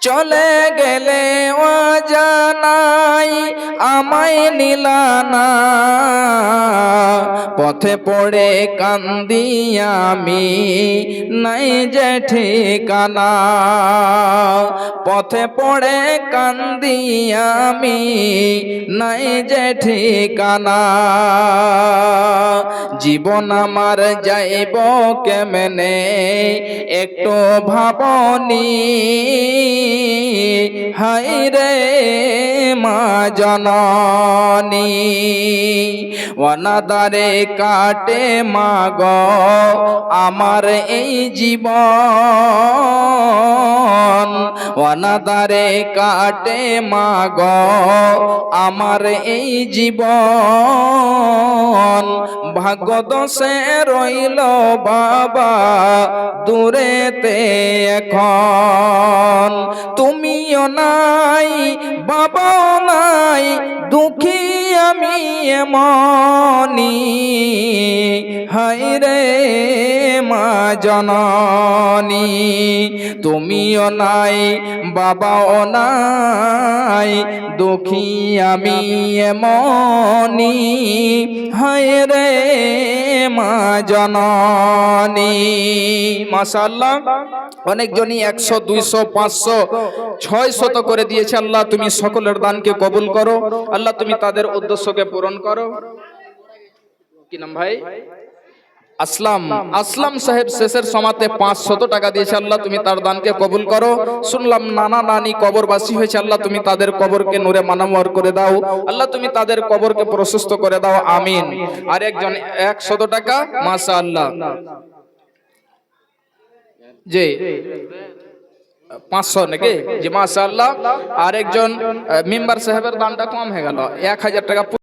চলে গেলে ও জানাই আমায় নিলানা পথে পড়ে কান্দি আমি, নাই যে ঠিকানা। পথে পড়ে কান্দি আমি, নাই যে ঠিকানা। জীবন আমার যাইব কেমনে? একটু ভাবনি হাই রে মা জননী, অনাদারে কাটে মা গ আমার এই জীবন। অনাদারে কাটে মা গ আমার এই জীবন। ভাগ্য দোষে রইল বাবা দূরেতে এখন। তুমিও নাই বাবা নাই দুঃখী আমি মনি হায় রে জননী, তুমিও নাই, বাবাও নাই, দুঃখী আমি এমনি হায় রে মা জননী, মাশাআল্লাহ, অনেকজনই একশো, দুইশো, পাঁচশো, ছয় শত করে দিয়েছে আল্লাহ, তুমি সকলের দানকে কবুল করো। আল্লাহ, তুমি তাদের উদ্দেশ্যকে পূরণ করো। কি নাম ভাই? আসলাম। আসলাম সাহেব শেষের সমাতে পাঁচশত টাকা দিয়েছে। আল্লাহ, তুমি তার দানকে কবুল করো। শুনলাম নানা নানি কবরবাসী হয়েছে। আল্লাহ, তুমি তাদের কবরকে নূরে মানামর করে দাও। আল্লাহ, তুমি তাদের কবরকে প্রশস্ত করে দাও। আমিন। আর একজন একশত টাকা মাসা আল্লাহ জি। পাঁচশো নাকি? জি মাসা আল্লাহ আর একজন মেম্বার সাহেবের দানটা কম হয়ে গেল। এক হাজার টাকা